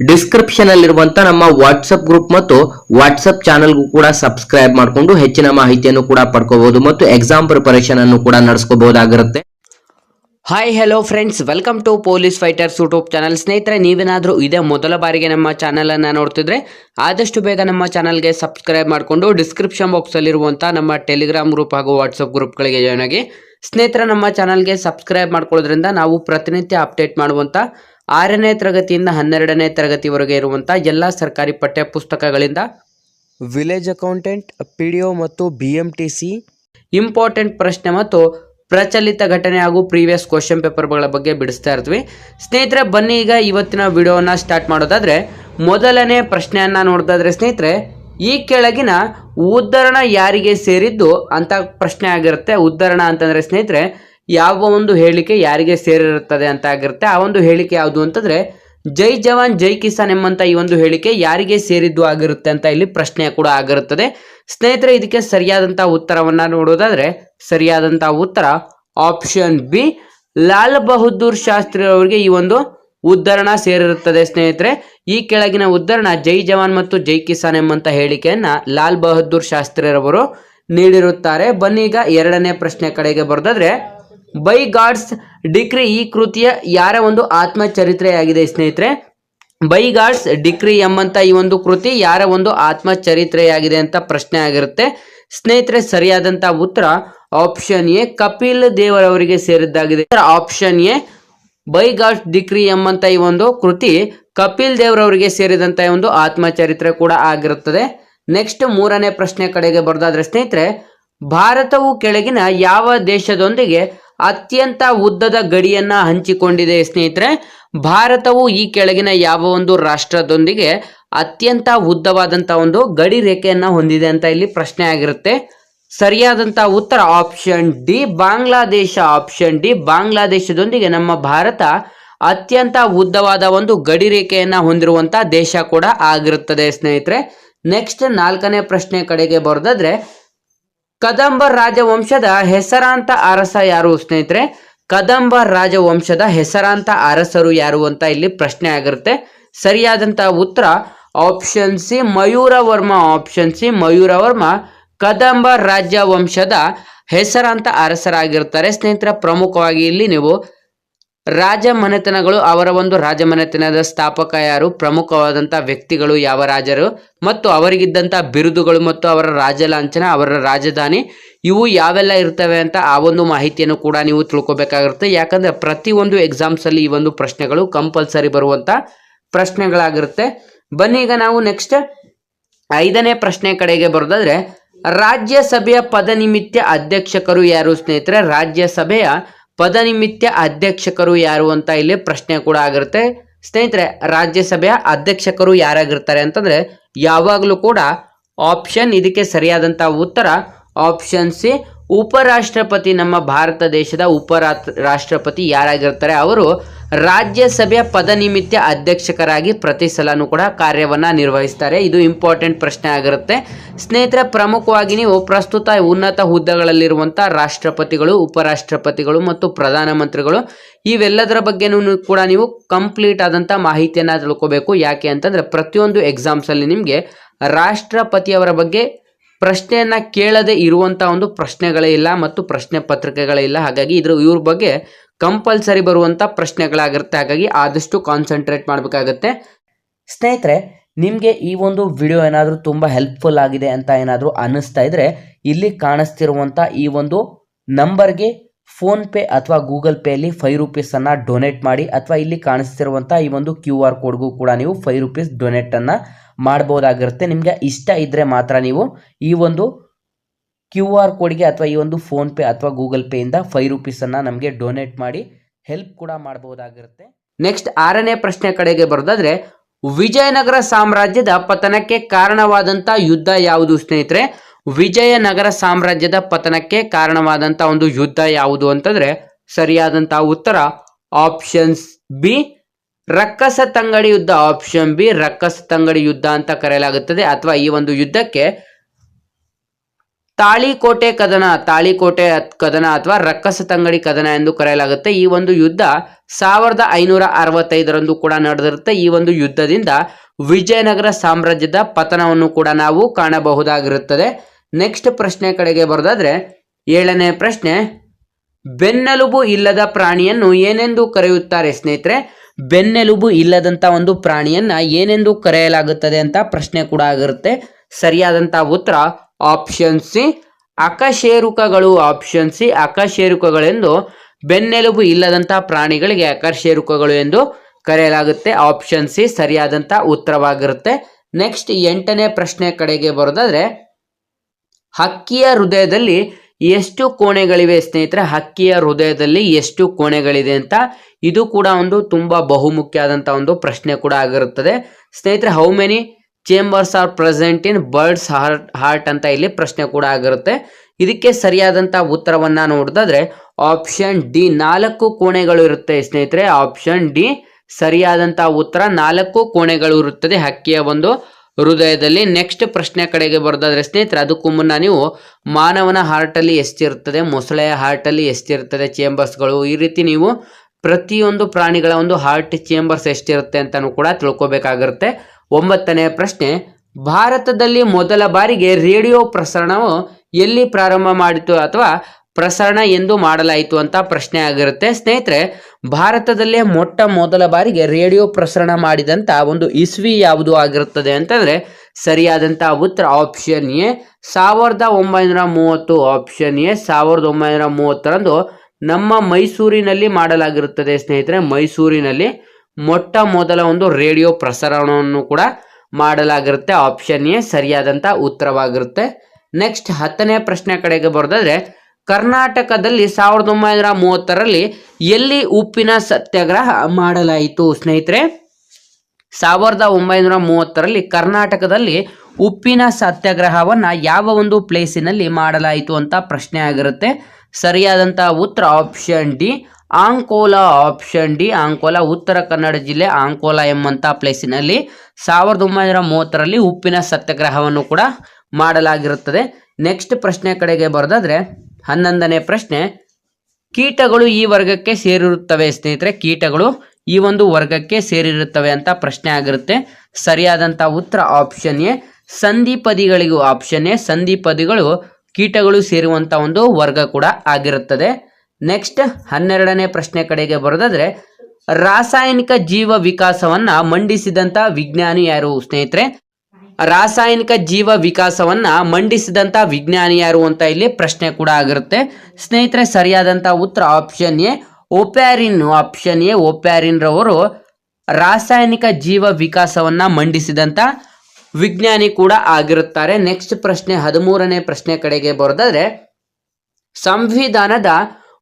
Description ಅಲ್ಲಿರುವಂತ ನಮ್ಮ WhatsApp group ಮತ್ತು ವಾಟ್ಸಪ್ ಚಾನಲ್ಗೂ ಕೂಡ ಸಬ್ಸ್ಕ್ರೈಬ್ ಮಾಡಿಕೊಂಡು ಹೆಚ್ಚಿನ ಮಾಹಿತಿಯನ್ನು ಕೂಡ ಪಡ್ಕೋಬಹುದು ಮತ್ತು ಎಕ್ಸಾಮ್ ಪ್ರಿಪರೇಷನ್ ಅನ್ನು ಕೂಡ ನಡೆಸ್ಕೋಬಹುದಾಗಿರುತ್ತೆ. Hi hello friends welcome to police fighters YouTube channel ಸ್ನೇಹಿತರೆ, ನೀವೇನಾದರೂ ಇದೇ ಮೊದಲ ಬಾರಿಗೆ ನಮ್ಮ ಚಾನಲನ್ನು ನೋಡ್ತಿದ್ರೆ ಆದಷ್ಟು ಬೇಗ ನಮ್ಮ ಚಾನಲ್ಗೆ ಸಬ್ಸ್ಕ್ರೈಬ್ ಮಾಡಿಕೊಂಡು ಡಿಸ್ಕ್ರಿಪ್ಷನ್ ಬಾಕ್ಸಲ್ಲಿರುವಂಥ ನಮ್ಮ ಟೆಲಿಗ್ರಾಮ್ ಗ್ರೂಪ್ ಹಾಗೂ ವಾಟ್ಸಪ್ ಗ್ರೂಪ್ಗಳಿಗೆ ಜಾಯ್ನ್ ಆಗಿ. ಸ್ನೇಹಿತರೆ, ನಮ್ಮ ಚಾನಲ್ಗೆ ಸಬ್ಸ್ಕ್ರೈಬ್ ಮಾಡ್ಕೊಳ್ಳೋದ್ರಿಂದ ನಾವು ಪ್ರತಿನಿತ್ಯ ಅಪ್ಡೇಟ್ ಮಾಡುವಂಥ ಆರನೇ ತರಗತಿಯಿಂದ ಹನ್ನೆರಡನೇ ತರಗತಿವರೆಗೆ ಇರುವಂಥ ಎಲ್ಲ ಸರ್ಕಾರಿ ಪಠ್ಯ ಪುಸ್ತಕಗಳಿಂದ village accountant P D O ಮತ್ತು B M T C important ಪ್ರಶ್ನೆ ಮತ್ತು ಪ್ರಚಲಿತ ಘಟನೆ ಹಾಗೂ ಪ್ರೀವಿಯಸ್ ಕ್ವಶನ್ ಪೇಪರ್ಗಳ ಬಗ್ಗೆ ಬಿಡಿಸ್ತಾ ಇರ್ತೀವಿ. ಸ್ನೇಹಿತರೆ ಬನ್ನಿ ಈಗ ಇವತ್ತಿನ ವಿಡಿಯೋನ ಸ್ಟಾರ್ಟ್ ಮಾಡೋದಾದರೆ ಮೊದಲನೇ ಪ್ರಶ್ನೆಯನ್ನು ನೋಡೋದಾದ್ರೆ ಸ್ನೇಹಿತರೆ ಈ ಕೆಳಗಿನ ಉದ್ಧರಣ ಯಾರಿಗೆ ಸೇರಿದ್ದು ಅಂತ ಪ್ರಶ್ನೆ ಆಗಿರುತ್ತೆ. ಉದ್ಧರಣ ಅಂತಂದರೆ ಸ್ನೇಹಿತರೆ ಯಾವ ಒಂದು ಹೇಳಿಕೆ ಯಾರಿಗೆ ಸೇರಿರುತ್ತದೆ ಅಂತ ಆಗಿರುತ್ತೆ, ಆ ಒಂದು ಹೇಳಿಕೆ ಯಾವುದು ಅಂತಂದ್ರೆ, ಜೈ ಜವಾನ್, ಜೈ ಕಿಸಾನ್ ಎಂಬಂತ ಈ ಒಂದು ಹೇಳಿಕೆ ಯಾರಿಗೆ ಸೇರಿದ್ದು ಆಗಿರುತ್ತೆ ಅಂತ ಇಲ್ಲಿ ಪ್ರಶ್ನೆ ಕೂಡ ಆಗಿರುತ್ತದೆ. ಸ್ನೇಹಿತರೆ, ಇದಕ್ಕೆ ಸರಿಯಾದಂತಹ ಉತ್ತರವನ್ನ ನೋಡೋದಾದ್ರೆ ಸರಿಯಾದಂತಹ ಉತ್ತರ ಆಪ್ಷನ್ ಬಿ ಲಾಲ್ ಬಹದ್ದೂರ್ ಶಾಸ್ತ್ರಿ ಅವರಿಗೆ ಈ ಒಂದು ಉದ್ಧರಣ ಸೇರಿರುತ್ತದೆ ಸ್ನೇಹಿತರೆ. ಈ ಕೆಳಗಿನ ಉದ್ಧರಣ ಜೈ ಜವಾನ್ ಮತ್ತು ಜೈ ಕಿಸಾನ್ ಎಂಬಂತ ಹೇಳಿಕೆಯನ್ನ ಲಾಲ್ ಬಹದ್ದೂರ್ ಶಾಸ್ತ್ರಿಯರವರು ನೀಡಿರುತ್ತಾರೆ. ಬನ್ನಿ ಈಗ ಎರಡನೇ ಪ್ರಶ್ನೆ ಕಡೆಗೆ ಬರೆದಾದ್ರೆ ಬೈ ಗಾಡ್ಸ್ ಡಿಕ್ರಿ ಈ ಕೃತಿಯ ಯಾರ ಒಂದು ಆತ್ಮಚರಿತ್ರೆಯಾಗಿದೆ ಸ್ನೇಹಿತರೆ? ಬೈ ಗಾಡ್ಸ್ ಡಿಕ್ರಿ ಎಂಬಂತ ಈ ಒಂದು ಕೃತಿ ಯಾರ ಒಂದು ಆತ್ಮಚರಿತ್ರೆಯಾಗಿದೆ ಅಂತ ಪ್ರಶ್ನೆ ಆಗಿರುತ್ತೆ. ಸ್ನೇಹಿತರೆ, ಸರಿಯಾದಂತ ಉತ್ತರ ಆಪ್ಷನ್ ಎ, ಕಪಿಲ್ ದೇವರವರಿಗೆ ಸೇರಿದ್ದಾಗಿದೆ. Option A, by gods decree ಎಂಬಂತ ಈ ಒಂದು ಕೃತಿ ಕಪಿಲ್ ದೇವರವರಿಗೆ ಸೇರಿದಂತ ಒಂದು ಆತ್ಮಚರಿತ್ರೆ ಕೂಡ ಆಗಿರುತ್ತದೆ. ನೆಕ್ಸ್ಟ್ ಮೂರನೇ ಪ್ರಶ್ನೆ ಕಡೆಗೆ ಬರೋದಾದ್ರೆ, ಸ್ನೇಹಿತರೆ, ಭಾರತವು ಕೆಳಗಿನ ಯಾವ ದೇಶದೊಂದಿಗೆ ಅತ್ಯಂತ ಉದ್ದದ ಗಡಿಯನ್ನ ಹಂಚಿಕೊಂಡಿದೆ ಸ್ನೇಹಿತರೆ. ಭಾರತವು ಈ ಕೆಳಗಿನ ಯಾವ ಒಂದು ರಾಷ್ಟ್ರದೊಂದಿಗೆ ಅತ್ಯಂತ ಉದ್ದವಾದಂತ ಒಂದು ಗಡಿ ರೇಖೆಯನ್ನ ಹೊಂದಿದೆ ಅಂತ ಇಲ್ಲಿ ಪ್ರಶ್ನೆ ಆಗಿರುತ್ತೆ. ಸರಿಯಾದಂತ ಉತ್ತರ option D Bangladesh option D ಬಾಂಗ್ಲಾದೇಶದೊಂದಿಗೆ ನಮ್ಮ ಭಾರತ ಅತ್ಯಂತ ಉದ್ದವಾದ ಒಂದು ಗಡಿ ರೇಖೆಯನ್ನ ಹೊಂದಿರುವಂತಹ ದೇಶ ಕೂಡ ಆಗಿರುತ್ತದೆ ಸ್ನೇಹಿತರೆ. ನೆಕ್ಸ್ಟ್ ನಾಲ್ಕನೇ ಪ್ರಶ್ನೆ ಕಡೆಗೆ ಬರೋದಾದ್ರೆ ಕದಂಬ ರಾಜವಂಶದ ಹೆಸರಾಂತ ಅರಸ ಯಾರು ಸ್ನೇಹಿತರೆ? ಕದಂಬ ರಾಜವಂಶದ ಹೆಸರಾಂತ ಅರಸರು ಯಾರು ಅಂತ ಇಲ್ಲಿ ಪ್ರಶ್ನೆ ಆಗಿರುತ್ತೆ. ಸರಿಯಾದಂತಹ ಉತ್ತರ option C, Mayura Varma. Option C, Mayura Varma Kadamba ರಾಜ್ಯ ವಂಶದ ಹೆಸರಾಂತ ಅರಸರಾಗಿರ್ತಾರೆ. ಸ್ನೇಹಿತರ, ಪ್ರಮುಖವಾಗಿ ಇಲ್ಲಿ ನೀವು ರಾಜಮನೆತನಗಳು ಅವರ ಒಂದು ರಾಜಮನೆತನದ ಸ್ಥಾಪಕ ಯಾರು? ಪ್ರಮುಖವಾದಂಥ ವ್ಯಕ್ತಿಗಳು ಯಾವ ರಾಜರು? ಮತ್ತು ಅವರಿಗಿದ್ದಂಥ ಬಿರುದುಗಳು ಮತ್ತು ಅವರ ರಾಜ ಲಾಂಛನ ಅವರ ರಾಜಧಾನಿ, ಇವು ಯಾವೆಲ್ಲ ಇರ್ತವೆ ಅಂತ ಆ ಒಂದು ಮಾಹಿತಿಯನ್ನು ಕೂಡ ನೀವು ತಿಳ್ಕೊಬೇಕಾಗಿರುತ್ತೆ. ಯಾಕಂದ್ರೆ ಪ್ರತಿಯೊಂದು ಎಕ್ಸಾಮ್ಸ್ ಅಲ್ಲಿ ಈ ಒಂದು ಪ್ರಶ್ನೆಗಳು ಕಂಪಲ್ಸರಿ ಬರುವಂತ ಪ್ರಶ್ನೆಗಳಾಗಿರುತ್ತೆ. ಬನ್ನಿ, ಈಗ ನಾವು ನೆಕ್ಸ್ಟ್ ಐದನೇ ಪ್ರಶ್ನೆ ಕಡೆಗೆ ಬರೋದಾದ್ರೆ, ರಾಜ್ಯಸಭೆಯ ಪದನಿಮಿತ್ಯ ಅಧ್ಯಕ್ಷಕರು ಯಾರು ಸ್ನೇಹಿತರೆ? ರಾಜ್ಯಸಭೆಯ ಪದನಿಮಿತ್ಯ ಅಧ್ಯಕ್ಷಕರು ಯಾರು ಅಂತ ಇಲ್ಲಿ ಪ್ರಶ್ನೆ ಕೂಡ ಆಗಿರುತ್ತೆ. ಸ್ನೇಹಿತರೆ, ರಾಜ್ಯಸಭೆಯ ಅಧ್ಯಕ್ಷಕರು ಯಾರಾಗಿರ್ತಾರೆ ಅಂತಂದ್ರೆ ಯಾವಾಗಲೂ ಕೂಡ ಆಪ್ಷನ್ ಇದಕ್ಕೆ ಸರಿಯಾದಂತ ಉತ್ತರ ಆಪ್ಷನ್ ಸಿ ಉಪರಾಷ್ಟ್ರಪತಿ. ನಮ್ಮ ಭಾರತ ದೇಶದ ಉಪರಾಷ್ಟ್ರಪತಿ ಯಾರಾಗಿರ್ತಾರೆ ಅವರು ರಾಜ್ಯಸಭೆಯ ಪದನಿಮಿತ್ಯ ಅಧ್ಯಕ್ಷಕರಾಗಿ ಪ್ರತಿ ಸಲನೂ ಕೂಡ ಕಾರ್ಯವನ್ನ ನಿರ್ವಹಿಸ್ತಾರೆ. ಇದು ಇಂಪಾರ್ಟೆಂಟ್ ಪ್ರಶ್ನೆ ಆಗಿರುತ್ತೆ. ಸ್ನೇಹಿತರೆ, ಪ್ರಮುಖವಾಗಿ ನೀವು ಪ್ರಸ್ತುತ ಉನ್ನತ ಹುದ್ದೆಗಳಲ್ಲಿರುವಂಥ ರಾಷ್ಟ್ರಪತಿಗಳು, ಉಪರಾಷ್ಟ್ರಪತಿಗಳು ಮತ್ತು ಪ್ರಧಾನಮಂತ್ರಿಗಳು, ಇವೆಲ್ಲದರ ಬಗ್ಗೆನೂ ಕೂಡ ನೀವು ಕಂಪ್ಲೀಟ್ ಆದಂಥ ಮಾಹಿತಿಯನ್ನು ತಿಳ್ಕೋಬೇಕು. ಯಾಕೆ ಅಂತಂದ್ರೆ ಪ್ರತಿಯೊಂದು ಎಕ್ಸಾಮ್ಸಲ್ಲಿ ನಿಮಗೆ ರಾಷ್ಟ್ರಪತಿಯವರ ಬಗ್ಗೆ ಪ್ರಶ್ನೆಯನ್ನ ಕೇಳದೆ ಇರುವಂತ ಒಂದು ಪ್ರಶ್ನೆಗಳೇ ಇಲ್ಲ ಮತ್ತು ಪ್ರಶ್ನೆ ಪತ್ರಿಕೆಗಳೇ ಇಲ್ಲ. ಹಾಗಾಗಿ ಇದ್ರ ಇವ್ರ ಬಗ್ಗೆ ಕಂಪಲ್ಸರಿ ಬರುವಂಥ ಪ್ರಶ್ನೆಗಳಾಗಿರುತ್ತೆ. ಹಾಗಾಗಿ ಆದಷ್ಟು ಕಾನ್ಸಂಟ್ರೇಟ್ ಮಾಡಬೇಕಾಗತ್ತೆ. ಸ್ನೇಹಿತರೆ, ನಿಮಗೆ ಈ ಒಂದು ವಿಡಿಯೋ ಏನಾದರೂ ತುಂಬ ಹೆಲ್ಪ್ಫುಲ್ ಆಗಿದೆ ಅಂತ ಏನಾದರೂ ಅನ್ನಿಸ್ತಾ ಇದ್ರೆ, ಇಲ್ಲಿ ಕಾಣಿಸ್ತಿರುವಂಥ ಈ ಒಂದು ನಂಬರ್ಗೆ ಫೋನ್ಪೇ ಅಥವಾ ಗೂಗಲ್ ಪೇಯಲ್ಲಿ ಫೈವ್ ರುಪೀಸನ್ನು ಡೊನೇಟ್ ಮಾಡಿ, ಅಥವಾ ಇಲ್ಲಿ ಕಾಣಿಸ್ತಿರುವಂಥ ಈ ಒಂದು ಕ್ಯೂ ಆರ್ ಕೋಡ್ಗೂ ಕೂಡ ನೀವು ಫೈವ್ ರುಪೀಸ್ ಡೊನೇಟನ್ನು ಮಾಡ್ಬೋದಾಗಿರುತ್ತೆ. ನಿಮಗೆ ಇಷ್ಟ ಇದ್ದರೆ ಮಾತ್ರ ನೀವು ಈ ಒಂದು ಕ್ಯೂ ಆರ್ ಕೋಡ್ಗೆ ಅಥವಾ ಈ ಒಂದು ಫೋನ್ಪೇ ಅಥವಾ ಗೂಗಲ್ ಪೇಯಿಂದ ಫೈವ್ ರುಪೀಸನ್ನು ನಮಗೆ ಡೊನೇಟ್ ಮಾಡಿ ಹೆಲ್ಪ್ ಕೂಡ ಮಾಡಬಹುದಾಗಿರುತ್ತೆ. ನೆಕ್ಸ್ಟ್ ಆರನೇ ಪ್ರಶ್ನೆ ಕಡೆಗೆ ಬರೋದಾದ್ರೆ, ವಿಜಯನಗರ ಸಾಮ್ರಾಜ್ಯದ ಪತನಕ್ಕೆ ಕಾರಣವಾದಂಥ ಯುದ್ಧ ಯಾವುದು ಸ್ನೇಹಿತರೆ? ವಿಜಯನಗರ ಸಾಮ್ರಾಜ್ಯದ ಪತನಕ್ಕೆ ಕಾರಣವಾದಂಥ ಒಂದು ಯುದ್ಧ ಯಾವುದು ಅಂತಂದ್ರೆ, ಸರಿಯಾದಂತ ಉತ್ತರ ಆಪ್ಷನ್ಸ್ ಬಿ, ರಕ್ಕಸ ತಂಗಡಿ ಯುದ್ಧ ಆಪ್ಷನ್ ಬಿ, ರಕ್ಕಸ ತಂಗಡಿ ಯುದ್ಧ ಅಂತ ಕರೆಯಲಾಗುತ್ತದೆ. ಅಥವಾ ಈ ಒಂದು ಯುದ್ಧಕ್ಕೆ ತಾಳಿಕೋಟೆ ಕದನ ತಾಳಿಕೋಟೆ ಕದನ ಅಥವಾ ರಕ್ಕಸ ತಂಗಡಿ ಕದನ ಎಂದು ಕರೆಯಲಾಗುತ್ತೆ. ಈ ಒಂದು ಯುದ್ಧ ಸಾವಿರದ ಐನೂರ ಅರವತ್ತೈದರಂದು ಕೂಡ ನಡೆದಿರುತ್ತೆ. ಈ ಒಂದು ಯುದ್ಧದಿಂದ ವಿಜಯನಗರ ಸಾಮ್ರಾಜ್ಯದ ಪತನವನ್ನು ಕೂಡ ನಾವು ಕಾಣಬಹುದಾಗಿರುತ್ತದೆ. ನೆಕ್ಸ್ಟ್ ಪ್ರಶ್ನೆ ಕಡೆಗೆ ಬರೋದಾದ್ರೆ, ಏಳನೇ ಪ್ರಶ್ನೆ, ಬೆನ್ನೆಲುಬು ಇಲ್ಲದ ಪ್ರಾಣಿಯನ್ನು ಏನೆಂದು ಕರೆಯುತ್ತಾರೆ ಸ್ನೇಹಿತರೆ? ಬೆನ್ನೆಲುಬು ಇಲ್ಲದಂತ ಒಂದು ಪ್ರಾಣಿಯನ್ನ ಏನೆಂದು ಕರೆಯಲಾಗುತ್ತದೆ ಅಂತ ಪ್ರಶ್ನೆ ಕೂಡ ಆಗಿರುತ್ತೆ. ಸರಿಯಾದಂತ ಉತ್ತರ ಆಪ್ಷನ್ ಸಿ ಅಕಶೇರುಕಗಳು. ಆಪ್ಷನ್ ಸಿ ಅಕಶೇರುಕಗಳೆಂದು ಬೆನ್ನೆಲುಬು ಇಲ್ಲದಂತ ಪ್ರಾಣಿಗಳಿಗೆ ಅಕಶೇರುಕಗಳು ಎಂದು ಕರೆಯಲಾಗುತ್ತೆ. ಆಪ್ಷನ್ ಸಿ ಸರಿಯಾದಂತ ಉತ್ತರವಾಗಿರುತ್ತೆ. ನೆಕ್ಸ್ಟ್ ಎಂಟನೇ ಪ್ರಶ್ನೆ ಕಡೆಗೆ ಬರೋದಾದ್ರೆ, ಹಕ್ಕಿಯ ಹೃದಯದಲ್ಲಿ ಎಷ್ಟು ಕೋಣೆಗಳಿವೆ ಸ್ನೇಹಿತರೆ? ಹಕ್ಕಿಯ ಹೃದಯದಲ್ಲಿ ಎಷ್ಟು ಕೋಣೆಗಳಿದೆ ಅಂತ ಇದು ಕೂಡ ಒಂದು ತುಂಬಾ ಬಹುಮುಖ್ಯ ಆದಂಥ ಒಂದು ಪ್ರಶ್ನೆ ಕೂಡ ಆಗಿರುತ್ತದೆ. ಸ್ನೇಹಿತರೆ how many chambers are present in birds heart heart ಅಂತ ಇಲ್ಲಿ ಪ್ರಶ್ನೆ ಕೂಡ ಆಗಿರುತ್ತೆ. ಇದಕ್ಕೆ ಸರಿಯಾದಂತ ಉತ್ತರವನ್ನ ನೋಡಿದ್ರೆ ಆಪ್ಷನ್ ಡಿ ನಾಲ್ಕು ಕೋಣೆಗಳು ಇರುತ್ತೆ ಸ್ನೇಹಿತರೆ. ಆಪ್ಷನ್ ಡಿ ಸರಿಯಾದಂತ ಉತ್ತರ ನಾಲ್ಕು ಕೋಣೆಗಳು ಇರುತ್ತದೆ ಹಕ್ಕಿಯ ಒಂದು ಹೃದಯದಲ್ಲಿ. ನೆಕ್ಸ್ಟ್ ಪ್ರಶ್ನೆ ಕಡೆಗೆ ಬರೋದಾದ್ರೆ ಸ್ನೇಹಿತರೆ, ಅದಕ್ಕೂ ಮುನ್ನ ನೀವು ಮಾನವನ ಹಾರ್ಟಲ್ಲಿ ಎಷ್ಟಿರುತ್ತದೆ, ಮೊಸಳೆಯ ಹಾರ್ಟಲ್ಲಿ ಎಷ್ಟಿರ್ತದೆ ಚೇಂಬರ್ಸ್ಗಳು ಈ ರೀತಿ ನೀವು ಪ್ರತಿಯೊಂದು ಪ್ರಾಣಿಗಳ ಒಂದು ಹಾರ್ಟ್ ಚೇಂಬರ್ಸ್ ಎಷ್ಟಿರುತ್ತೆ ಅಂತಲೂ ಕೂಡ ತಿಳ್ಕೊಬೇಕಾಗಿರುತ್ತೆ. ಒಂಬತ್ತನೇ ಪ್ರಶ್ನೆ, ಭಾರತದಲ್ಲಿ ಮೊದಲ ಬಾರಿಗೆ ರೇಡಿಯೋ ಪ್ರಸರಣವು ಎಲ್ಲಿ ಪ್ರಾರಂಭ ಮಾಡಿತು ಅಥವಾ ಪ್ರಸರಣ ಎಂದು ಮಾಡಲಾಯಿತು ಅಂತ ಪ್ರಶ್ನೆ ಆಗಿರುತ್ತೆ. ಸ್ನೇಹಿತರೆ, ಭಾರತದಲ್ಲೇ ಮೊಟ್ಟ ಮೊದಲ ಬಾರಿಗೆ ರೇಡಿಯೋ ಪ್ರಸರಣ ಮಾಡಿದಂಥ ಒಂದು ಇಸ್ವಿ ಯಾವುದು ಆಗಿರುತ್ತದೆ ಅಂತಂದರೆ ಸರಿಯಾದಂಥ ಉತ್ತರ ಆಪ್ಷನ್ ಎ, ಸಾವಿರದ ಒಂಬೈನೂರ ಮೂವತ್ತು ಆಪ್ಷನ್ ಎ, ಸಾವಿರದ ಒಂಬೈನೂರ ಮೂವತ್ತರಂದು ನಮ್ಮ ಮೈಸೂರಿನಲ್ಲಿ ಮಾಡಲಾಗಿರುತ್ತದೆ ಸ್ನೇಹಿತರೆ ಮೈಸೂರಿನಲ್ಲಿ. ಮೊಟ್ಟ ಮೊದಲ ಒಂದು ರೇಡಿಯೋ ಪ್ರಸಾರಣವನ್ನು ಕೂಡ ಮಾಡಲಾಗಿರುತ್ತೆ. ಆಪ್ಷನ್ ಎ ಸರಿಯಾದಂತ ಉತ್ತರವಾಗಿರುತ್ತೆ. ನೆಕ್ಸ್ಟ್ ಹತ್ತನೇ ಪ್ರಶ್ನೆ ಕಡೆಗೆ ಬರೋದಾದ್ರೆ, ಕರ್ನಾಟಕದಲ್ಲಿ ಸಾವಿರದ ಒಂಬೈನೂರ ಮೂವತ್ತರಲ್ಲಿ ಎಲ್ಲಿ ಉಪ್ಪಿನ ಸತ್ಯಾಗ್ರಹ ಮಾಡಲಾಯಿತು? ಸ್ನೇಹಿತರೆ, ಸಾವಿರದ ಒಂಬೈನೂರ ಮೂವತ್ತರಲ್ಲಿ ಕರ್ನಾಟಕದಲ್ಲಿ ಉಪ್ಪಿನ ಸತ್ಯಾಗ್ರಹವನ್ನ ಯಾವ ಒಂದು ಪ್ಲೇಸಿನಲ್ಲಿ ಮಾಡಲಾಯಿತು ಅಂತ ಪ್ರಶ್ನೆ ಆಗಿರುತ್ತೆ. ಸರಿಯಾದಂಥ ಉತ್ತರ option D Ankola option D Ankola Uttara Kannada ಜಿಲ್ಲೆ ಆಂಕೋಲಾ ಎಂಬಂತ ಪ್ಲೇಸಿನಲ್ಲಿ ಸಾವಿರದ ಒಂಬೈನೂರ ಮೂವತ್ತರಲ್ಲಿ ಉಪ್ಪಿನ ಸತ್ಯಾಗ್ರಹವನ್ನು ಕೂಡ ಮಾಡಲಾಗಿರುತ್ತದೆ. ನೆಕ್ಸ್ಟ್ ಪ್ರಶ್ನೆ ಕಡೆಗೆ ಬರೆದಾದ್ರೆ, ಹನ್ನೊಂದನೇ ಪ್ರಶ್ನೆ, ಕೀಟಗಳು ಈ ವರ್ಗಕ್ಕೆ ಸೇರಿರುತ್ತವೆ ಸ್ನೇಹಿತರೆ, ಕೀಟಗಳು ಈ ಒಂದು ವರ್ಗಕ್ಕೆ ಸೇರಿರುತ್ತವೆ ಅಂತ ಪ್ರಶ್ನೆ ಆಗಿರುತ್ತೆ. ಸರಿಯಾದಂತ ಉತ್ತರ ಆಪ್ಷನ್ ಎ, ಸಂಧಿಪದಿಗಳಿಗೂ ಆಪ್ಷನ್ ಎ, ಸಂಧಿಪದಿಗಳು ಕೀಟಗಳು ಸೇರುವಂತ ಒಂದು ವರ್ಗ ಕೂಡ ಆಗಿರುತ್ತದೆ. ನೆಕ್ಸ್ಟ್ ಹನ್ನೆರಡನೇ ಪ್ರಶ್ನೆ ಕಡೆಗೆ ಬರೋದಾದ್ರೆ, ರಾಸಾಯನಿಕ ಜೀವ ವಿಕಾಸವನ್ನ ಮಂಡಿಸಿದಂತ ವಿಜ್ಞಾನಿ ಯಾರು ಸ್ನೇಹಿತರೆ? ರಾಸಾಯನಿಕ ಜೀವ ವಿಕಾಸವನ್ನ ಮಂಡಿಸಿದಂತ ವಿಜ್ಞಾನಿ ಯಾರು ಅಂತ ಇಲ್ಲಿ ಪ್ರಶ್ನೆ ಕೂಡ ಆಗಿರುತ್ತೆ. ಸ್ನೇಹಿತರೆ, ಸರಿಯಾದಂತ ಉತ್ತರ option A, Oparin option A, Oparin ರವರು ರಾಸಾಯನಿಕ ಜೀವ ವಿಕಾಸವನ್ನ ಮಂಡಿಸಿದಂತ ವಿಜ್ಞಾನಿ ಕೂಡ ಆಗಿರುತ್ತಾರೆ. ನೆಕ್ಸ್ಟ್ ಪ್ರಶ್ನೆ, ಹದಿಮೂರನೇ ಪ್ರಶ್ನೆ ಕಡೆಗೆ ಬರೋದಾದ್ರೆ, ಸಂವಿಧಾನದ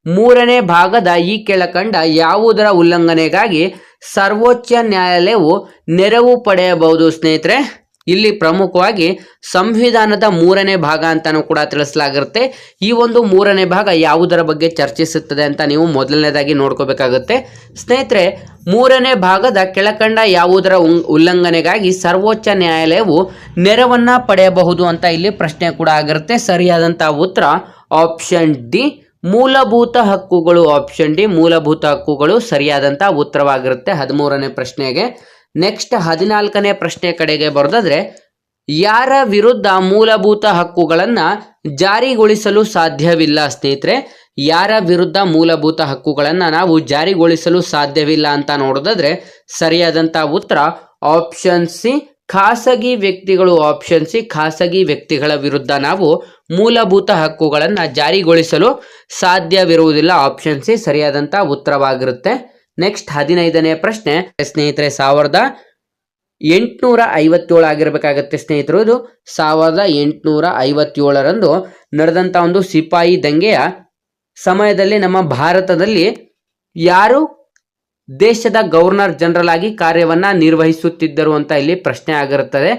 ಮೂರನೇ ಭಾಗದ ಈ ಕೆಳಕಂಡ ಯಾವುದರ ಉಲ್ಲಂಘನೆಗಾಗಿ ಸರ್ವೋಚ್ಚ ನ್ಯಾಯಾಲಯವು ನೆರವು ಪಡೆಯಬಹುದು ಸ್ನೇಹಿತರೆ? ಇಲ್ಲಿ ಪ್ರಮುಖವಾಗಿ ಸಂವಿಧಾನದ ಮೂರನೇ ಭಾಗ ಅಂತಾನು ಕೂಡ ತಿಳಿಸಲಾಗಿರುತ್ತೆ. ಈ ಒಂದು ಮೂರನೇ ಭಾಗ ಯಾವುದರ ಬಗ್ಗೆ ಚರ್ಚಿಸುತ್ತದೆ ಅಂತ ನೀವು ಮೊದಲನೇದಾಗಿ ನೋಡ್ಕೋಬೇಕಾಗುತ್ತೆ. ಸ್ನೇಹಿತರೆ, ಮೂರನೇ ಭಾಗದ ಕೆಳಕಂಡ ಯಾವುದರ ಉಲ್ಲಂಘನೆಗಾಗಿ ಸರ್ವೋಚ್ಚ ನ್ಯಾಯಾಲಯವು ನೆರವನ್ನ ಪಡೆಯಬಹುದು ಅಂತ ಇಲ್ಲಿ ಪ್ರಶ್ನೆ ಕೂಡ ಆಗಿರುತ್ತೆ. ಸರಿಯಾದಂತ ಉತ್ತರ ಆಪ್ಷನ್ ಡಿ. ಮೂಲಭೂತ ಹಕ್ಕುಗಳು ಆಪ್ಷನ್ ಡಿ ಮೂಲಭೂತ ಹಕ್ಕುಗಳು ಸರಿಯಾದಂತ ಉತ್ತರವಾಗಿರುತ್ತೆ. ಹದಿಮೂರನೇ ಪ್ರಶ್ನೆಗೆ. ನೆಕ್ಸ್ಟ್ ಹದಿನಾಲ್ಕನೇ ಪ್ರಶ್ನೆ ಕಡೆಗೆ ಬರೋದಾದ್ರೆ, ಯಾರ ವಿರುದ್ಧ ಮೂಲಭೂತ ಹಕ್ಕುಗಳನ್ನ ಜಾರಿಗೊಳಿಸಲು ಸಾಧ್ಯವಿಲ್ಲ ಸ್ನೇಹಿತರೆ? ಯಾರ ವಿರುದ್ಧ ಮೂಲಭೂತ ಹಕ್ಕುಗಳನ್ನ ನಾವು ಜಾರಿಗೊಳಿಸಲು ಸಾಧ್ಯವಿಲ್ಲ ಅಂತ ನೋಡೋದಾದ್ರೆ, ಸರಿಯಾದಂತ ಉತ್ತರ ಆಪ್ಷನ್ ಸಿ ಖಾಸಗಿ ವ್ಯಕ್ತಿಗಳು ಆಪ್ಷನ್ ಸಿ ಖಾಸಗಿ ವ್ಯಕ್ತಿಗಳ ವಿರುದ್ಧ ನಾವು ಮೂಲಭೂತ ಹಕ್ಕುಗಳನ್ನು ಜಾರಿಗೊಳಿಸಲು ಸಾಧ್ಯವಿರುವುದಿಲ್ಲ. ಆಪ್ಷನ್ ಸಿ ಸರಿಯಾದಂತ ಉತ್ತರವಾಗಿರುತ್ತೆ. ನೆಕ್ಸ್ಟ್ ಹದಿನೈದನೇ ಪ್ರಶ್ನೆ. ಸ್ನೇಹಿತರೆ, ಸಾವಿರದ ಎಂಟುನೂರ ಐವತ್ತೇಳು ಆಗಿರಬೇಕಾಗತ್ತೆ ಸ್ನೇಹಿತರು ಇದು. ಸಾವಿರದ ಎಂಟುನೂರ ಐವತ್ತೇಳರಂದು ನಡೆದಂತ ಒಂದು ಸಿಪಾಯಿ ದಂಗೆಯ ಸಮಯದಲ್ಲಿ ನಮ್ಮ ಭಾರತದಲ್ಲಿ ಯಾರು ದೇಶದ ಗವರ್ನರ್ ಜನರಲ್ ಆಗಿ ಕಾರ್ಯವನ್ನ ನಿರ್ವಹಿಸುತ್ತಿದ್ದರು ಅಂತ ಇಲ್ಲಿ ಪ್ರಶ್ನೆ ಆಗಿರುತ್ತದೆ.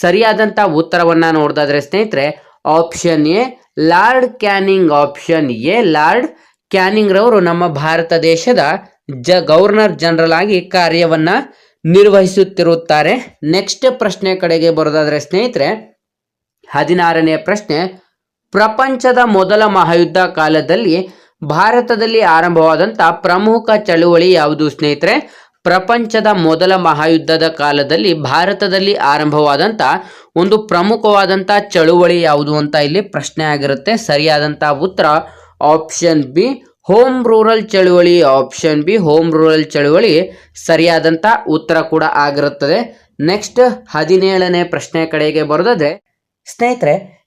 ಸರಿಯಾದಂತ ಉತ್ತರವನ್ನ ನೋಡೋದಾದ್ರೆ ಸ್ನೇಹಿತರೆ option A, lord Canning. Option A, lord Canning ರವರು ನಮ್ಮ ಭಾರತ ದೇಶದ ಜ ಗವರ್ನರ್ ಜನರಲ್ ಆಗಿ ಕಾರ್ಯವನ್ನ ನಿರ್ವಹಿಸುತ್ತಿರುತ್ತಾರೆ. ನೆಕ್ಸ್ಟ್ ಪ್ರಶ್ನೆ ಕಡೆಗೆ ಬರೋದಾದ್ರೆ ಸ್ನೇಹಿತರೆ, ಹದಿನಾರನೇ ಪ್ರಶ್ನೆ, ಪ್ರಪಂಚದ ಮೊದಲ ಮಹಾಯುದ್ಧ ಕಾಲದಲ್ಲಿ ಭಾರತದಲ್ಲಿ ಆರಂಭವಾದಂಥ ಪ್ರಮುಖ ಚಳುವಳಿ ಯಾವುದು ಸ್ನೇಹಿತರೆ? ಪ್ರಪಂಚದ ಮೊದಲ ಮಹಾಯುದ್ಧದ ಕಾಲದಲ್ಲಿ ಭಾರತದಲ್ಲಿ ಆರಂಭವಾದಂಥ ಒಂದು ಪ್ರಮುಖವಾದಂಥ ಚಳುವಳಿ ಯಾವುದು ಅಂತ ಇಲ್ಲಿ ಪ್ರಶ್ನೆ ಆಗಿರುತ್ತೆ. ಸರಿಯಾದಂಥ ಉತ್ತರ ಆಪ್ಷನ್ ಬಿ. ಹೋಮ್ ರೂರಲ್ ಚಳುವಳಿ. ಆಪ್ಷನ್ ಬಿ, ಹೋಮ್ ರೂರಲ್ ಚಳುವಳಿ. ಸರಿಯಾದಂಥ ಉತ್ತರ ಕೂಡ ಆಗಿರುತ್ತದೆ. ನೆಕ್ಸ್ಟ್ ಹದಿನೇಳನೇ ಪ್ರಶ್ನೆ ಕಡೆಗೆ ಬರೋದಾದ್ರೆ, ಸ್ನೇಹಿತರೆ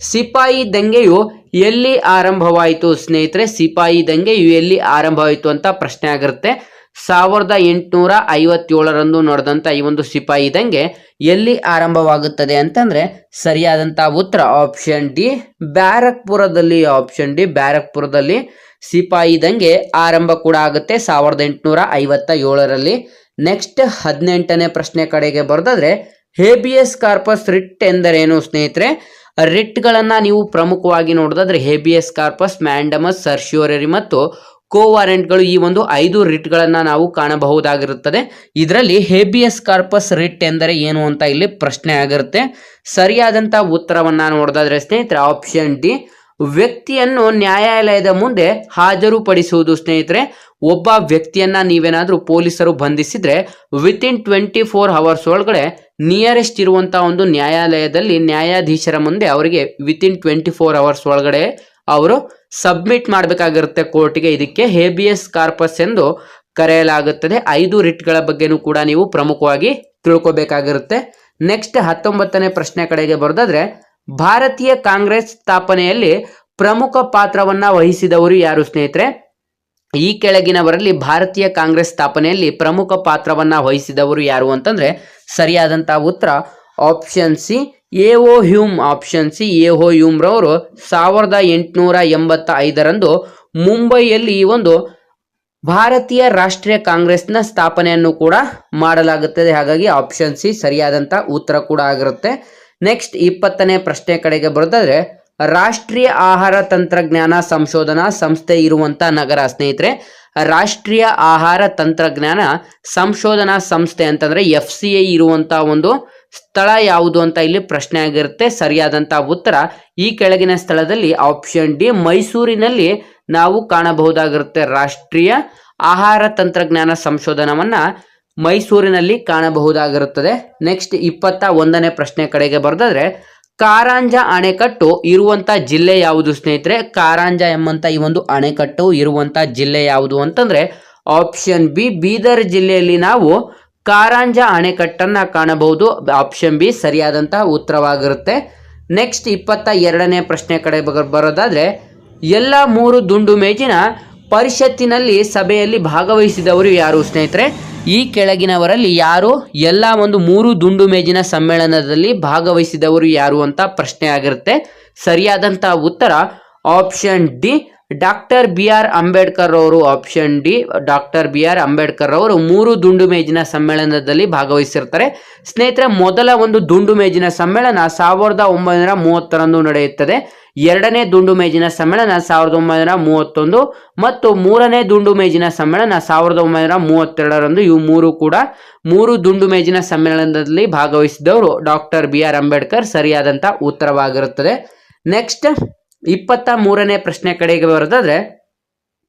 ಸಿಪಾಯಿ ದಂಗೆಯು ಎಲ್ಲಿ ಆರಂಭವಾಯಿತು ಸ್ನೇಹಿತರೆ? ಸಿಪಾಯಿ ದಂಗೆಯು ಎಲ್ಲಿ ಆರಂಭವಾಯಿತು ಅಂತ ಪ್ರಶ್ನೆ ಆಗಿರುತ್ತೆ. ಸಾವಿರದ ಎಂಟುನೂರ ಐವತ್ತೇಳರಂದು ನಡೆದಂಥ ಈ ಒಂದು ಸಿಪಾಯಿ ದಂಗೆ ಎಲ್ಲಿ ಆರಂಭವಾಗುತ್ತದೆ ಅಂತಂದರೆ ಸರಿಯಾದಂಥ ಉತ್ತರ ಆಪ್ಷನ್ ಡಿ ಬ್ಯಾರಕ್ಪುರದಲ್ಲಿ. ಆಪ್ಷನ್ ಡಿ ಬ್ಯಾರಕ್ಪುರದಲ್ಲಿ ಸಿಪಾಯಿ ದಂಗೆ ಆರಂಭ ಕೂಡ ಆಗುತ್ತೆ ಸಾವಿರದ ಎಂಟುನೂರ ಐವತ್ತ ಏಳರಲ್ಲಿ ನೆಕ್ಸ್ಟ್ ಹದಿನೆಂಟನೇ ಪ್ರಶ್ನೆ ಕಡೆಗೆ ಬರೆದಾದ್ರೆ ಹೇಬಿಯಸ್ ಕಾರ್ಪಸ್ ರಿಟ್ ಎಂದರೇನು ಸ್ನೇಹಿತರೆ? ರಿಟ್ಗಳನ್ನ ನೀವು ಪ್ರಮುಖವಾಗಿ ನೋಡೋದಾದ್ರೆ ಹೇಬಿಯಸ್ ಕಾರ್ಪಸ್, ಮ್ಯಾಂಡಮಸ್, ಸರ್ಶ್ಯೂರರಿ ಮತ್ತು ಕೋವಾರೆಂಟ್ಗಳು ಈ ಒಂದು ಐದು ರಿಟ್ಗಳನ್ನು ನಾವು ಕಾಣಬಹುದಾಗಿರುತ್ತದೆ. ಇದರಲ್ಲಿ ಹೇಬಿಯಸ್ ಕಾರ್ಪಸ್ ರಿಟ್ ಎಂದರೆ ಏನು ಅಂತ ಇಲ್ಲಿ ಪ್ರಶ್ನೆ ಆಗಿರುತ್ತೆ ಸರಿಯಾದಂಥ ಉತ್ತರವನ್ನು ನೋಡೋದಾದ್ರೆ ಸ್ನೇಹಿತರೆ, ಆಪ್ಷನ್ ಡಿ ವ್ಯಕ್ತಿಯನ್ನು ನ್ಯಾಯಾಲಯದ ಮುಂದೆ ಹಾಜರುಪಡಿಸುವುದು, ಸ್ನೇಹಿತರೆ. ಒಬ್ಬ ವ್ಯಕ್ತಿಯನ್ನ ನೀವೇನಾದರೂ ಪೊಲೀಸರು ಬಂಧಿಸಿದ್ರೆ within twenty four hours ಒಳಗಡೆ ನಿಯರೆಸ್ಟ್ ಇರುವಂತ ಒಂದು ನ್ಯಾಯಾಲಯದಲ್ಲಿ ನ್ಯಾಯಾಧೀಶರ ಮುಂದೆ ಅವರಿಗೆ within twenty four hours ಒಳಗಡೆ ಅವರು ಸಬ್ಮಿಟ್ ಮಾಡಬೇಕಾಗಿರುತ್ತೆ ಕೋರ್ಟ್ಗೆ. ಇದಕ್ಕೆ ಹೇಬಿಯಸ್ ಕಾರ್ಪಸ್ ಎಂದು ಕರೆಯಲಾಗುತ್ತದೆ. ಐದು ರಿಟ್ಗಳ ಬಗ್ಗೆನೂ ಕೂಡ ನೀವು ಪ್ರಮುಖವಾಗಿ ತಿಳ್ಕೊಬೇಕಾಗಿರುತ್ತೆ. ನೆಕ್ಸ್ಟ್ ಹತ್ತೊಂಬತ್ತನೇ ಪ್ರಶ್ನೆ ಕಡೆಗೆ ಬರೋದಾದ್ರೆ ಭಾರತೀಯ ಕಾಂಗ್ರೆಸ್ ಸ್ಥಾಪನೆಯಲ್ಲಿ ಪ್ರಮುಖ ಪಾತ್ರವನ್ನ ವಹಿಸಿದವರು ಯಾರು ಸ್ನೇಹಿತರೆ? ಈ ಕೆಳಗಿನವರಲ್ಲಿ ಭಾರತೀಯ ಕಾಂಗ್ರೆಸ್ ಸ್ಥಾಪನೆಯಲ್ಲಿ ಪ್ರಮುಖ ಪಾತ್ರವನ್ನ ವಹಿಸಿದವರು ಯಾರು ಅಂತಂದ್ರೆ ಸರಿಯಾದಂತಹ ಉತ್ತರ option C A O Hume option C A O Hume ರವರು ಸಾವಿರದ ಎಂಟುನೂರ ಎಂಬತ್ತ ಐದರಂದು ಮುಂಬೈಯಲ್ಲಿ ಈ ಒಂದು ಭಾರತೀಯ ರಾಷ್ಟ್ರೀಯ ಕಾಂಗ್ರೆಸ್ನ ಸ್ಥಾಪನೆಯನ್ನು ಕೂಡ ಮಾಡಲಾಗುತ್ತದೆ. ಹಾಗಾಗಿ ಆಪ್ಷನ್ ಸಿ ಸರಿಯಾದಂತ ಉತ್ತರ ಕೂಡ ಆಗಿರುತ್ತೆ. ನೆಕ್ಸ್ಟ್ ಇಪ್ಪತ್ತನೇ ಪ್ರಶ್ನೆ ಕಡೆಗೆ ಬರೋದಾದ್ರೆ ರಾಷ್ಟ್ರೀಯ ಆಹಾರ ತಂತ್ರಜ್ಞಾನ ಸಂಶೋಧನಾ ಸಂಸ್ಥೆ ಇರುವಂತ ನಗರ ಸ್ನೇಹಿತರೆ, ರಾಷ್ಟ್ರೀಯ ಆಹಾರ ತಂತ್ರಜ್ಞಾನ ಸಂಶೋಧನಾ ಸಂಸ್ಥೆ ಅಂತಂದ್ರೆ ಎಫ್ ಸಿ ಐ ಇರುವಂತ ಒಂದು ಸ್ಥಳ ಯಾವುದು ಅಂತ ಇಲ್ಲಿ ಪ್ರಶ್ನೆ ಆಗಿರುತ್ತೆ. ಸರಿಯಾದಂತ ಉತ್ತರ ಈ ಕೆಳಗಿನ ಸ್ಥಳದಲ್ಲಿ ಆಪ್ಷನ್ ಡಿ ಮೈಸೂರಿನಲ್ಲಿ ನಾವು ಕಾಣಬಹುದಾಗಿರುತ್ತೆ ರಾಷ್ಟ್ರೀಯ ಆಹಾರ ತಂತ್ರಜ್ಞಾನ ಸಂಶೋಧನವನ್ನ. ಮೈಸೂರಿನಲ್ಲಿ ಕಾಣಬಹುದಾಗಿರುತ್ತದೆ. ನೆಕ್ಸ್ಟ್ ಇಪ್ಪತ್ತ ಒಂದನೇ ಪ್ರಶ್ನೆ ಕಡೆಗೆ ಬರೆದಾದ್ರೆ, ಕಾರಾಂಜ ಅಣೆಕಟ್ಟು ಇರುವಂತ ಜಿಲ್ಲೆ ಯಾವುದು ಸ್ನೇಹಿತರೆ? ಕಾರಾಂಜ ಎಂಬಂತ ಈ ಒಂದು ಅಣೆಕಟ್ಟು ಇರುವಂತ ಜಿಲ್ಲೆ ಯಾವುದು ಅಂತಂದ್ರೆ ಆಪ್ಷನ್ ಬಿ ಬೀದರ್ ಜಿಲ್ಲೆಯಲ್ಲಿ ನಾವು ಕಾರಾಂಜ ಅಣೆಕಟ್ಟನ್ನ ಕಾಣಬಹುದು. ಆಪ್ಷನ್ ಬಿ ಸರಿಯಾದಂತಹ ಉತ್ತರವಾಗಿರುತ್ತೆ. ನೆಕ್ಸ್ಟ್ ಇಪ್ಪತ್ತ ಎರಡನೇ ಪ್ರಶ್ನೆ ಕಡೆ ಬರೋದಾದ್ರೆ, ಎಲ್ಲ ಮೂರು ದುಂಡು ಮೇಜಿನ ಪರಿಷತ್ತಿನಲ್ಲಿ ಸಭೆಯಲ್ಲಿ ಭಾಗವಹಿಸಿದವರು ಯಾರು ಸ್ನೇಹಿತರೆ? ಈ ಕೆಳಗಿನವರಲ್ಲಿ ಯಾರು? ಎಲ್ಲ ಒಂದು ಮೂರು ದುಂಡು ಮೇಜಿನ ಸಮ್ಮೇಳನದಲ್ಲಿ ಭಾಗವಹಿಸಿದವರು ಯಾರು ಅಂತ ಪ್ರಶ್ನೆ ಆಗಿರುತ್ತೆ ಸರಿಯಾದಂತಹ ಉತ್ತರ option D doctor B R Ambedkar ಅವರು option D, doctor B R Ambedkar ಅವರು ಮೂರು ದುಂಡು ಮೇಜಿನ ಸಮ್ಮೇಳನದಲ್ಲಿ ಭಾಗವಹಿಸಿರ್ತಾರೆ. ಸ್ನೇಹಿತರೆ, ಮೊದಲ ಒಂದು ದುಂಡು ಮೇಜಿನ ಸಮ್ಮೇಳನ ಸಾವಿರದ ಒಂಬೈನೂರ ಮೂವತ್ತರಂದು ನಡೆಯುತ್ತದೆ. ಎರಡನೇ ದುಂಡು ಮೇಜಿನ ಸಮ್ಮೇಳನ ಸಾವಿರದ ಒಂಬೈನೂರ ಮೂವತ್ತೊಂದು ಮತ್ತು ಮೂರನೇ ದುಂಡು ಮೇಜಿನ ಸಮ್ಮೇಳನ ಸಾವಿರದ ಒಂಬೈನೂರ ಮೂವತ್ತೆರಡರಂದು ಇವು ಮೂರು ಕೂಡ ಮೂರು ದುಂಡು ಮೇಜಿನ ಸಮ್ಮೇಳನದಲ್ಲಿ ಭಾಗವಹಿಸಿದವರು ಡಾಕ್ಟರ್ ಬಿ ಆರ್ ಅಂಬೇಡ್ಕರ್. ಸರಿಯಾದಂತ ಉತ್ತರವಾಗಿರುತ್ತದೆ. ನೆಕ್ಸ್ಟ್ ಇಪ್ಪತ್ತ ಮೂರನೇ ಪ್ರಶ್ನೆ ಕಡೆಗೆ ಬರೋದಾದ್ರೆ,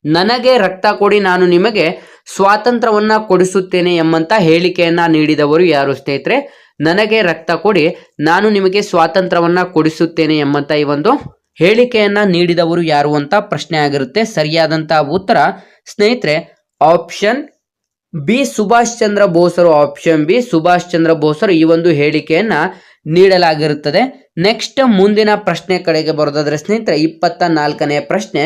ನನಗೆ ರಕ್ತ ಕೊಡಿ, ನಾನು ನಿಮಗೆ ಸ್ವಾತಂತ್ರ್ಯವನ್ನ ಕೊಡಿಸುತ್ತೇನೆ ಎಂಬಂತ ಹೇಳಿಕೆಯನ್ನ ನೀಡಿದವರು ಯಾರು ಸ್ನೇಹಿತರೆ? ನನಗೆ ರಕ್ತ ಕೊಡಿ, ನಾನು ನಿಮಗೆ ಸ್ವಾತಂತ್ರ್ಯವನ್ನ ಕೊಡಿಸುತ್ತೇನೆ ಎಂಬಂತ ಈ ಒಂದು ಹೇಳಿಕೆಯನ್ನ ನೀಡಿದವರು ಯಾರು ಅಂತ ಪ್ರಶ್ನೆ ಆಗಿರುತ್ತೆ. ಸರಿಯಾದಂತ ಉತ್ತರ ಸ್ನೇಹಿತರೆ, ಆಪ್ಷನ್ ಬಿ ಸುಭಾಷ್ ಚಂದ್ರ ಬೋಸರು ಆಪ್ಷನ್ ಬಿ ಸುಭಾಷ್ ಚಂದ್ರ ಬೋಸರು ಈ ಒಂದು ಹೇಳಿಕೆಯನ್ನ ನೀಡಲಾಗಿರುತ್ತದೆ. ನೆಕ್ಸ್ಟ್ ಮುಂದಿನ ಪ್ರಶ್ನೆ ಕಡೆಗೆ ಬರೋದಾದ್ರೆ ಸ್ನೇಹಿತರೆ, ಇಪ್ಪತ್ತ ನಾಲ್ಕನೇ ಪ್ರಶ್ನೆ,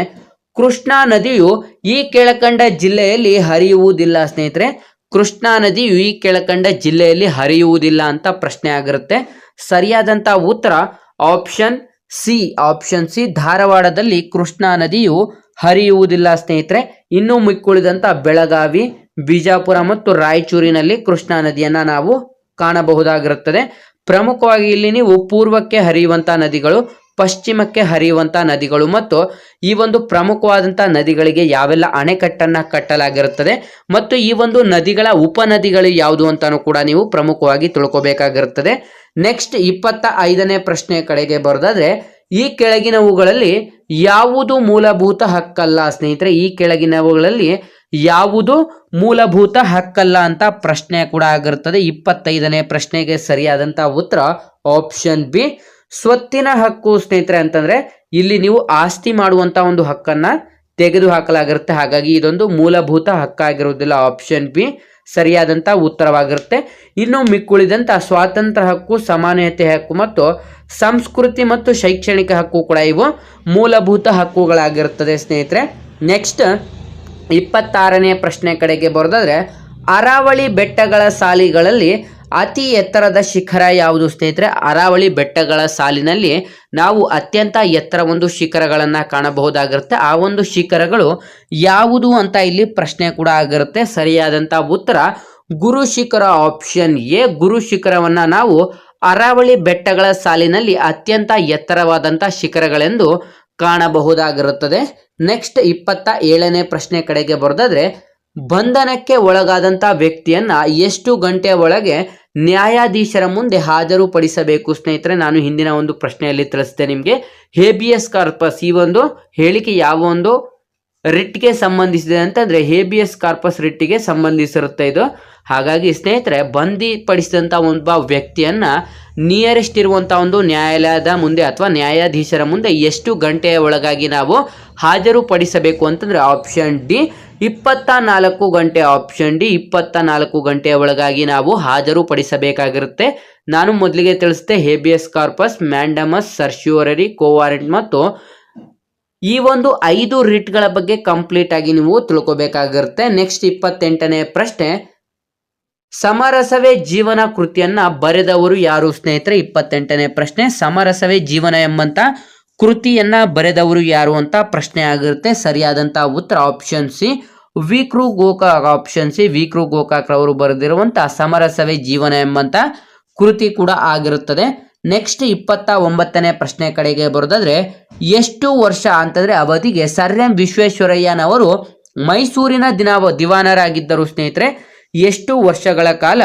ಕೃಷ್ಣಾ ನದಿಯು ಈ ಕೆಳಕಂಡ ಜಿಲ್ಲೆಯಲ್ಲಿ ಹರಿಯುವುದಿಲ್ಲ ಸ್ನೇಹಿತರೆ. ಕೃಷ್ಣಾ ನದಿಯು ಈ ಕೆಳಕಂಡ ಜಿಲ್ಲೆಯಲ್ಲಿ ಹರಿಯುವುದಿಲ್ಲ ಅಂತ ಪ್ರಶ್ನೆ ಆಗಿರುತ್ತೆ. ಸರಿಯಾದಂತ ಉತ್ತರ ಆಪ್ಷನ್ ಸಿ ಆಪ್ಷನ್ ಸಿ, ಧಾರವಾಡದಲ್ಲಿ ಕೃಷ್ಣಾ ನದಿಯು ಹರಿಯುವುದಿಲ್ಲ ಸ್ನೇಹಿತರೆ. ಇನ್ನು ಮಿಕ್ಕುಳಿದಂತ ಬೆಳಗಾವಿ, ಬಿಜಾಪುರ ಮತ್ತು ರಾಯಚೂರಿನಲ್ಲಿ ಕೃಷ್ಣಾ ನದಿಯನ್ನ ನಾವು ಕಾಣಬಹುದಾಗಿರುತ್ತದೆ. ಪ್ರಮುಖವಾಗಿ ಇಲ್ಲಿ ನೀವು ಪೂರ್ವಕ್ಕೆ ಹರಿಯುವಂಥ ನದಿಗಳು, ಪಶ್ಚಿಮಕ್ಕೆ ಹರಿಯುವಂಥ ನದಿಗಳು ಮತ್ತು ಈ ಒಂದು ಪ್ರಮುಖವಾದಂಥ ನದಿಗಳಿಗೆ ಯಾವೆಲ್ಲ ಅಣೆಕಟ್ಟನ್ನ ಕಟ್ಟಲಾಗಿರುತ್ತದೆ ಮತ್ತು ಈ ಒಂದು ನದಿಗಳ ಉಪನದಿಗಳು ಯಾವುದು ಅಂತಾನು ಕೂಡ ನೀವು ಪ್ರಮುಖವಾಗಿ ತಿಳ್ಕೋಬೇಕಾಗಿರುತ್ತದೆ. ನೆಕ್ಸ್ಟ್ ಇಪ್ಪತ್ತ ಐದನೇ ಪ್ರಶ್ನೆ ಕಡೆಗೆ ಬರೋದಾದ್ರೆ, ಈ ಕೆಳಗಿನವುಗಳಲ್ಲಿ ಯಾವುದು ಮೂಲಭೂತ ಹಕ್ಕಲ್ಲ ಸ್ನೇಹಿತರೆ? ಈ ಕೆಳಗಿನವುಗಳಲ್ಲಿ ಯಾವುದು ಮೂಲಭೂತ ಹಕ್ಕಲ್ಲ ಅಂತ ಪ್ರಶ್ನೆ ಕೂಡ ಆಗಿರುತ್ತದೆ ಇಪ್ಪತ್ತೈದನೇ ಪ್ರಶ್ನೆಗೆ ಸರಿಯಾದಂತ ಉತ್ತರ ಆಪ್ಷನ್ ಬಿ. ಸ್ವತ್ತಿನ ಹಕ್ಕು ಸ್ನೇಹಿತರೆ ಅಂತಂದ್ರೆ ಇಲ್ಲಿ ನೀವು ಆಸ್ತಿ ಮಾಡುವಂತ ಒಂದು ಹಕ್ಕನ್ನ ತೆಗೆದು ಹಾಕಲಾಗಿರುತ್ತೆ ಹಾಗಾಗಿ ಇದೊಂದು ಮೂಲಭೂತ ಹಕ್ಕಾಗಿರುವುದಿಲ್ಲ ಆಪ್ಷನ್ ಬಿ. ಸರಿಯಾದಂತ ಉತ್ತರವಾಗಿರುತ್ತೆ. ಇನ್ನು ಮಿಕ್ಕುಳಿದಂತ ಸ್ವಾತಂತ್ರ್ಯ ಹಕ್ಕು ಸಮಾನತೆ ಹಕ್ಕು ಮತ್ತು ಸಂಸ್ಕೃತಿ ಮತ್ತು ಶೈಕ್ಷಣಿಕ ಹಕ್ಕು ಕೂಡ ಇವು ಮೂಲಭೂತ ಹಕ್ಕುಗಳಾಗಿರುತ್ತದೆ ಸ್ನೇಹಿತರೆ. ನೆಕ್ಸ್ಟ್ ಇಪ್ಪತ್ತಾರನೇ ಪ್ರಶ್ನೆ ಕಡೆಗೆ ಬರೋದಾದ್ರೆ, ಅರಾವಳಿ ಬೆಟ್ಟಗಳ ಸಾಲಿಗಳಲ್ಲಿ ಅತಿ ಎತ್ತರದ ಶಿಖರ ಯಾವುದು ಸ್ನೇಹಿತರೆ? ಅರಾವಳಿ ಬೆಟ್ಟಗಳ ಸಾಲಿನಲ್ಲಿ ನಾವು ಅತ್ಯಂತ ಎತ್ತರ ಒಂದು ಶಿಖರಗಳನ್ನು ಕಾಣಬಹುದಾಗಿರುತ್ತೆ. ಆ ಒಂದು ಶಿಖರಗಳು ಯಾವುದು ಅಂತ ಇಲ್ಲಿ ಪ್ರಶ್ನೆ ಕೂಡ ಆಗಿರುತ್ತೆ. ಸರಿಯಾದಂಥ ಉತ್ತರ ಗುರು ಶಿಖರ ಆಪ್ಷನ್ ಎ. ಗುರು ಶಿಖರವನ್ನು ನಾವು ಅರಾವಳಿ ಬೆಟ್ಟಗಳ ಸಾಲಿನಲ್ಲಿ ಅತ್ಯಂತ ಎತ್ತರವಾದಂಥ ಶಿಖರಗಳೆಂದು ಕಾಣಬಹುದಾಗಿರುತ್ತದೆ. ನೆಕ್ಸ್ಟ್ ಇಪ್ಪತ್ತ ಏಳನೇ ಪ್ರಶ್ನೆ ಕಡೆಗೆ ಬರೆದಾದ್ರೆ, ಬಂಧನಕ್ಕೆ ಒಳಗಾದಂತ ವ್ಯಕ್ತಿಯನ್ನ ಎಷ್ಟು ಗಂಟೆಯ ಒಳಗೆ ನ್ಯಾಯಾಧೀಶರ ಮುಂದೆ ಹಾಜರುಪಡಿಸಬೇಕು? ಸ್ನೇಹಿತರೆ, ನಾನು ಹಿಂದಿನ ಒಂದು ಪ್ರಶ್ನೆಯಲ್ಲಿ ತಿಳಿಸಿದೆ ನಿಮಗೆ. ಹೇಬಿಯಸ್ ಕಾರ್ಪಸ್ ಈ ಒಂದು, ಹೇಳಿಕೆ ಯಾವ ಒಂದು? ರಿಟ್ಗೆ ಸಂಬಂಧಿಸಿದೆ ಅಂತಂದ್ರೆ ಹೇಬಿಯಸ್ ಕಾರ್ಪಸ್ ರಿಟ್ಗೆ ಸಂಬಂಧಿಸಿರುತ್ತೆ ಇದು. ಹಾಗಾಗಿ ಸ್ನೇಹಿತರೆ ಬಂದಿಪಡಿಸಿದಂಥ ಒಬ್ಬ ವ್ಯಕ್ತಿಯನ್ನ ನಿಯರೆಸ್ಟ್ ಇರುವಂಥ ಒಂದು ನ್ಯಾಯಾಲಯದ ಮುಂದೆ ಅಥವಾ ನ್ಯಾಯಾಧೀಶರ ಮುಂದೆ ಎಷ್ಟು ಗಂಟೆಯ ಒಳಗಾಗಿ ನಾವು ಹಾಜರುಪಡಿಸಬೇಕು ಅಂತಂದ್ರೆ ಆಪ್ಷನ್ ಡಿ ಇಪ್ಪತ್ತ ನಾಲ್ಕು ಗಂಟೆ ಆಪ್ಷನ್ ಡಿ ಇಪ್ಪತ್ತ ನಾಲ್ಕು ಗಂಟೆಯ ಒಳಗಾಗಿ ನಾವು ಹಾಜರುಪಡಿಸಬೇಕಾಗಿರುತ್ತೆ. ನಾನು ಮೊದಲಿಗೆ ತಿಳಿಸಿದೆ habeas corpus, mandamus, certiorari, quo warranto ಮತ್ತು ಈ ಒಂದು ಐದು ರಿಟ್ಗಳ ಬಗ್ಗೆ ಕಂಪ್ಲೀಟ್ ಆಗಿ ನೀವು ತಿಳ್ಕೊಬೇಕಾಗಿರುತ್ತೆ. ನೆಕ್ಸ್ಟ್ ಇಪ್ಪತ್ತೆಂಟನೇ ಪ್ರಶ್ನೆ, ಸಮರಸವೇ ಜೀವನ ಕೃತಿಯನ್ನ ಬರೆದವರು ಯಾರು ಸ್ನೇಹಿತರೆ? ಇಪ್ಪತ್ತೆಂಟನೇ ಪ್ರಶ್ನೆ, ಸಮರಸವೇ ಜೀವನ ಎಂಬಂತ ಕೃತಿಯನ್ನ ಬರೆದವರು ಯಾರು ಅಂತ ಪ್ರಶ್ನೆ ಆಗಿರುತ್ತೆ. ಸರಿಯಾದಂತ ಉತ್ತರ option C ವಿಕ್ರು Gokak option C ವಿಕ್ರು Gokak ರವರು ಬರೆದಿರುವಂತ ಸಮರಸವೇ ಜೀವನ ಎಂಬಂತ ಕೃತಿ ಕೂಡ ಆಗಿರುತ್ತದೆ. ನೆಕ್ಸ್ಟ್ ಇಪ್ಪತ್ತ ಒಂಬತ್ತನೇ ಪ್ರಶ್ನೆ ಕಡೆಗೆ ಬರೋದಾದ್ರೆ ಎಷ್ಟು ವರ್ಷ ಅಂತಂದ್ರೆ ಅವಧಿಗೆ ಸರ್ ಎಂ ವಿಶ್ವೇಶ್ವರಯ್ಯನವರು ಮೈಸೂರಿನ ದಿನ ದಿವಾನರಾಗಿದ್ದರು ಸ್ನೇಹಿತರೆ. ಎಷ್ಟು ವರ್ಷಗಳ ಕಾಲ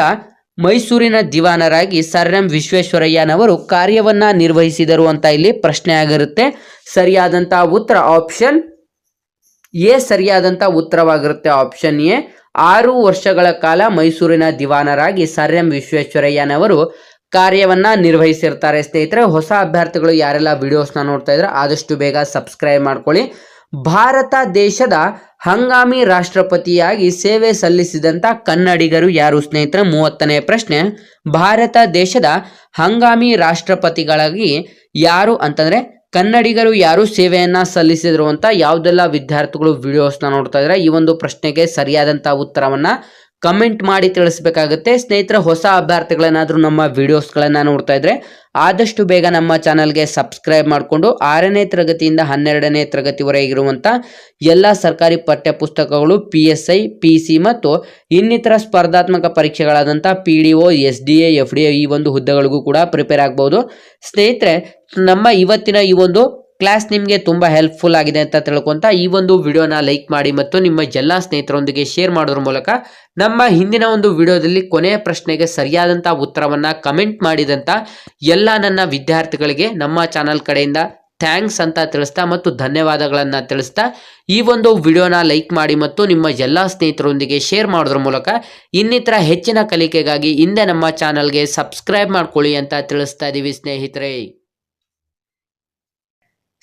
ಮೈಸೂರಿನ ದಿವಾನರಾಗಿ ಸರ್ ಎಂ ವಿಶ್ವೇಶ್ವರಯ್ಯನವರು ಕಾರ್ಯವನ್ನ ನಿರ್ವಹಿಸಿದರು ಅಂತ ಇಲ್ಲಿ ಪ್ರಶ್ನೆ ಆಗಿರುತ್ತೆ. ಸರಿಯಾದಂತ ಉತ್ತರ ಆಪ್ಷನ್ ಎ, ಸರಿಯಾದಂತ ಉತ್ತರವಾಗಿರುತ್ತೆ ಆಪ್ಷನ್ ಎ. ಆರು ವರ್ಷಗಳ ಕಾಲ ಮೈಸೂರಿನ ದಿವಾನರಾಗಿ ಸರ್ ಎಂ ವಿಶ್ವೇಶ್ವರಯ್ಯನವರು ಕಾರ್ಯವನ್ನ ನಿರ್ವಹಿಸಿರ್ತಾರೆ. ಸ್ನೇಹಿತರೆ, ಹೊಸ ಅಭ್ಯರ್ಥಿಗಳು ಯಾರೆಲ್ಲ ವಿಡಿಯೋಸ್ನ ನೋಡ್ತಾ ಇದ್ರೆ ಆದಷ್ಟು ಬೇಗ ಸಬ್ಸ್ಕ್ರೈಬ್ ಮಾಡ್ಕೊಳ್ಳಿ. ಭಾರತ ದೇಶದ ಹಂಗಾಮಿ ರಾಷ್ಟ್ರಪತಿಯಾಗಿ ಸೇವೆ ಸಲ್ಲಿಸಿದಂತ ಕನ್ನಡಿಗರು ಯಾರು ಸ್ನೇಹಿತರೆ? ಮೂವತ್ತನೇ ಪ್ರಶ್ನೆ, ಭಾರತ ದೇಶದ ಹಂಗಾಮಿ ರಾಷ್ಟ್ರಪತಿಗಳಾಗಿ ಯಾರು ಅಂತಂದ್ರೆ, ಕನ್ನಡಿಗರು ಯಾರು ಸೇವೆಯನ್ನ ಸಲ್ಲಿಸಿದ್ರು ಅಂತ ಯಾವ್ದೆಲ್ಲ ವಿದ್ಯಾರ್ಥಿಗಳು ವಿಡಿಯೋಸ್ನ ನೋಡ್ತಾ ಇದ್ರೆ ಈ ಒಂದು ಪ್ರಶ್ನೆಗೆ ಸರಿಯಾದಂತ ಉತ್ತರವನ್ನ ಕಮೆಂಟ್ ಮಾಡಿ ತಿಳಿಸ್ಬೇಕಾಗುತ್ತೆ. ಸ್ನೇಹಿತರ, ಹೊಸ ಅಭ್ಯರ್ಥಿಗಳೇನಾದರೂ ನಮ್ಮ ವಿಡಿಯೋಸ್ಗಳನ್ನು ನೋಡ್ತಾ ಇದ್ರೆ ಆದಷ್ಟು ಬೇಗ ನಮ್ಮ ಚಾನಲ್ಗೆ ಸಬ್ಸ್ಕ್ರೈಬ್ ಮಾಡಿಕೊಂಡು ಆರನೇ ತರಗತಿಯಿಂದ ಹನ್ನೆರಡನೇ ತರಗತಿವರೆಗೆ ಇರುವಂತ ಎಲ್ಲ ಸರ್ಕಾರಿ ಪಠ್ಯ ಪುಸ್ತಕಗಳು P S I, P C ಮತ್ತು ಇನ್ನಿತರ ಸ್ಪರ್ಧಾತ್ಮಕ ಪರೀಕ್ಷೆಗಳಾದಂಥ P D O, S D A, F D A ಈ ಒಂದು ಹುದ್ದೆಗಳಿಗೂ ಕೂಡ ಪ್ರಿಪೇರ್ ಆಗ್ಬೋದು. ಸ್ನೇಹಿತರೆ, ನಮ್ಮ ಇವತ್ತಿನ ಈ ಒಂದು ಕ್ಲಾಸ್ ನಿಮಗೆ ತುಂಬ ಹೆಲ್ಪ್ಫುಲ್ ಆಗಿದೆ ಅಂತ ತಿಳ್ಕೊಂತ ಈ ಒಂದು ವಿಡಿಯೋನ ಲೈಕ್ ಮಾಡಿ ಮತ್ತು ನಿಮ್ಮ ಎಲ್ಲ ಸ್ನೇಹಿತರೊಂದಿಗೆ ಶೇರ್ ಮಾಡೋದ್ರ ಮೂಲಕ ನಮ್ಮ ಹಿಂದಿನ ಒಂದು ವಿಡಿಯೋದಲ್ಲಿ ಕೊನೆಯ ಪ್ರಶ್ನೆಗೆ ಸರಿಯಾದಂಥ ಉತ್ತರವನ್ನು ಕಮೆಂಟ್ ಮಾಡಿದಂಥ ಎಲ್ಲ ನನ್ನ ವಿದ್ಯಾರ್ಥಿಗಳಿಗೆ ನಮ್ಮ ಚಾನಲ್ ಕಡೆಯಿಂದ ಥ್ಯಾಂಕ್ಸ್ ಅಂತ ತಿಳಿಸ್ತಾ ಮತ್ತು ಧನ್ಯವಾದಗಳನ್ನು ತಿಳಿಸ್ತಾ ಈ ಒಂದು ವಿಡಿಯೋನ ಲೈಕ್ ಮಾಡಿ ಮತ್ತು ನಿಮ್ಮ ಎಲ್ಲ ಸ್ನೇಹಿತರೊಂದಿಗೆ ಶೇರ್ ಮಾಡೋದ್ರ ಮೂಲಕ ಇನ್ನಿತರ ಹೆಚ್ಚಿನ ಕಲಿಕೆಗಾಗಿ ಹಿಂದೆ ನಮ್ಮ ಚಾನಲ್ಗೆ ಸಬ್ಸ್ಕ್ರೈಬ್ ಮಾಡ್ಕೊಳ್ಳಿ ಅಂತ ತಿಳಿಸ್ತಾ ಇದ್ದೀವಿ ಸ್ನೇಹಿತರೆ.